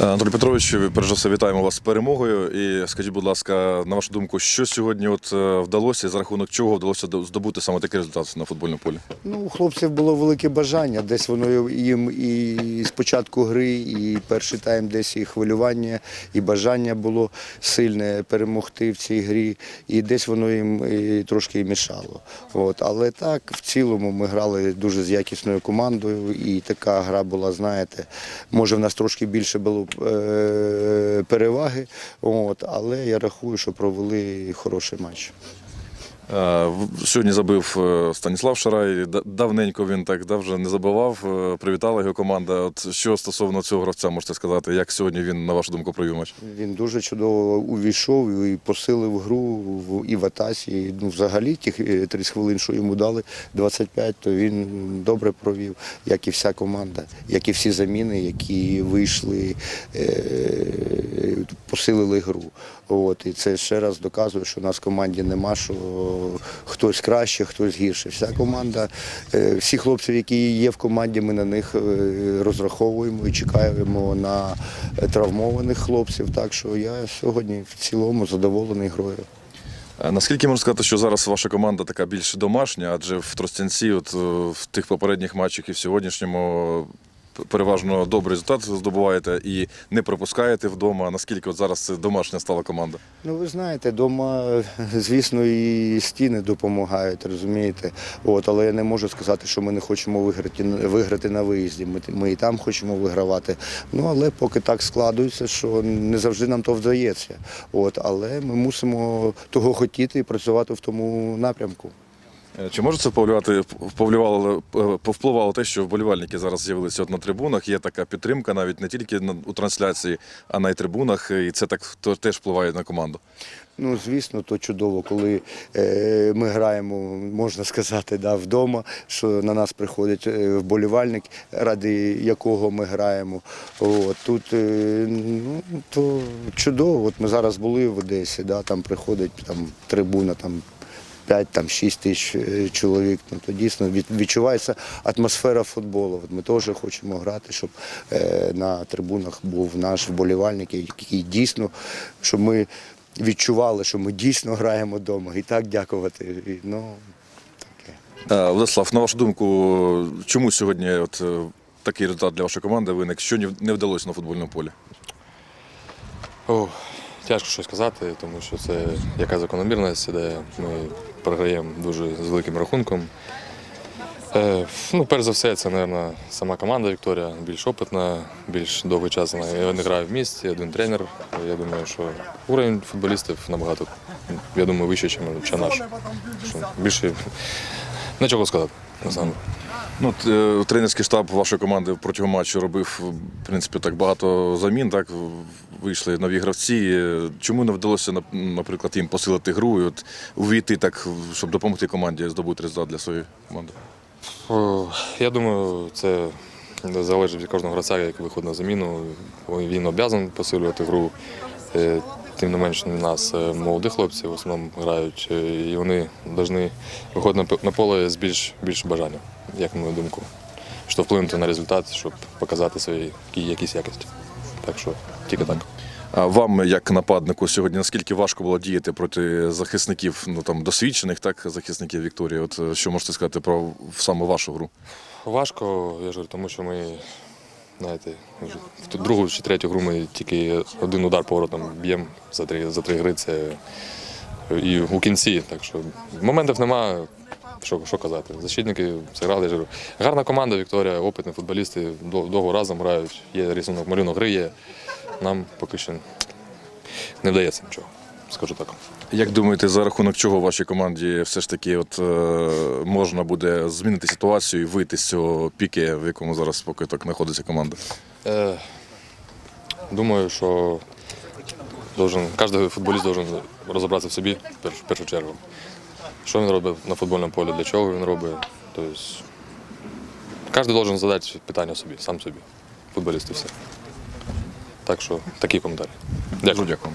Анатолій Петрович, перш за все вітаємо вас з перемогою. І скажіть, будь ласка, на вашу думку, що сьогодні от е, вдалося, за рахунок чого вдалося здобути саме такий результат на футбольному полі? Ну, у хлопців було велике бажання. Десь воно їм і з початку гри, і перший тайм, десь і хвилювання, і бажання було сильне перемогти в цій грі. І десь воно їм і трошки і мішало. От. Але так, в цілому ми грали дуже з якісною командою, і така гра була, знаєте, може в нас трошки більше було е, переваги. От. Але я рахую, що провели хороший матч. Е, Сьогодні забив е, Станіслав Шарай. Давненько він так да, вже не забивав. Е, Привітала його команда. От що стосовно цього гравця, можете сказати, як сьогодні він, на вашу думку, провів матч? Він дуже чудово увійшов і посилив гру і в атасі. І, Ну, взагалі, ті е, 30 хвилин, що йому дали, 25, то він добре провів, як і вся команда, як і всі заміни, які вийшли, посилили гру. От, і це ще раз доказує, що у нас в команді нема, що хтось краще, хтось гірше. Вся команда, е, всі хлопці, які є в команді, ми на них е, розраховуємо і чекаємо на травмованих хлопців. Так що я сьогодні в цілому задоволений грою. Наскільки можна сказати, що зараз ваша команда така більш домашня, адже в Тростянці, от е, в тих попередніх матчах і в сьогоднішньому переважно добрий результат здобуваєте і не пропускаєте вдома. Наскільки от зараз це домашня стала команда? Ну, ви знаєте, вдома, звісно, і стіни допомагають, розумієте. От, але я не можу сказати, що ми не хочемо виграти, виграти на виїзді. Ми, ми і там хочемо вигравати. Ну, але поки так складується, що не завжди нам то вдається. От, але ми мусимо того хотіти і працювати в тому напрямку. Е, Чи може це повлияти, повлivало, е, повпливало те, що вболівальники зараз з'явилися на трибунах? Є така підтримка навіть не тільки у трансляції, а на трибунах, і це так теж впливає на команду. Ну, звісно, то чудово, коли е, ми граємо, можна сказати, да, вдома, що на нас приходить е, вболівальник, ради якого ми граємо. От, тут е, ну, то чудово. От ми зараз були в Одесі, да, там приходить там, трибуна, там 5 там 6 тисяч е, чоловік. Ну то дійсно відчувається атмосфера футболу. От ми теж хочемо грати, щоб е, на трибунах був наш вболівальник, який дійсно, щоб ми відчували, що ми дійсно граємо вдома. І так дякувати. І, ну, таке. Е, Владислав, на вашу думку, чому сьогодні от такий результат для вашої команди виник? Що не- не вдалося на футбольному полі? О, тяжко щось сказати, тому що це яка закономірність, де ми програємо дуже з великим рахунком. Е, ну, перш за все, це, мабуть, сама команда Вікторія більш опитна, більш довгий час вона грає в місті, один тренер. Я думаю, що уровень футболістів набагато, я думаю, вищий, ніж наш. Більше нічого сказати. насамперед. Ну, е, тренерський штаб вашої команди протягом матчу робив в принципі так багато замін. Так вийшли нові гравці. Е, Чому не вдалося наприклад їм посилити гру і от увійти так, щоб допомогти команді здобути результат для своєї команди? Я думаю, це залежить від кожного гравця, який виходить на заміну. Він обов'язаний посилювати гру. Тим не менш, у нас е, молоді хлопці в основному грають, е, і вони повинні виходити на поле з більш, більш бажанням, як на мою думку. Щоб вплинути на результат, щоб показати свої якісь якості. Так що тільки так. А вам, як нападнику, сьогодні наскільки важко було діяти проти захисників, ну там досвідчених, так захисників Вікторії? От е, що можете сказати про саме вашу гру? Важко, я ж говорю, тому що ми, знаєте, в другу чи третю гру ми тільки один удар поворотом б'ємо за три, за три гри. Це і у кінці. Так що моментів немає. Що, що казати? Защитники зіграли. я ж говорю. Гарна команда Вікторія, опитні футболісти, довго разом грають, є рисунок малюнок гри є. Нам поки що не вдається нічого, скажу так. Як думаєте, за рахунок чого вашій команді все ж таки от, е, можна буде змінити ситуацію і вийти з цього піки, в якому зараз поки так знаходиться команда? Е, думаю, що Должен, кожен футболіст должен розібратися в собі в першу, в першу чергу. Що він робить на футбольному полі, для чого він робить. Тобто, кожен должен задати питання собі, сам собі, футболіст і все. Так що такі коментарі. Дуже Дякую. дякую.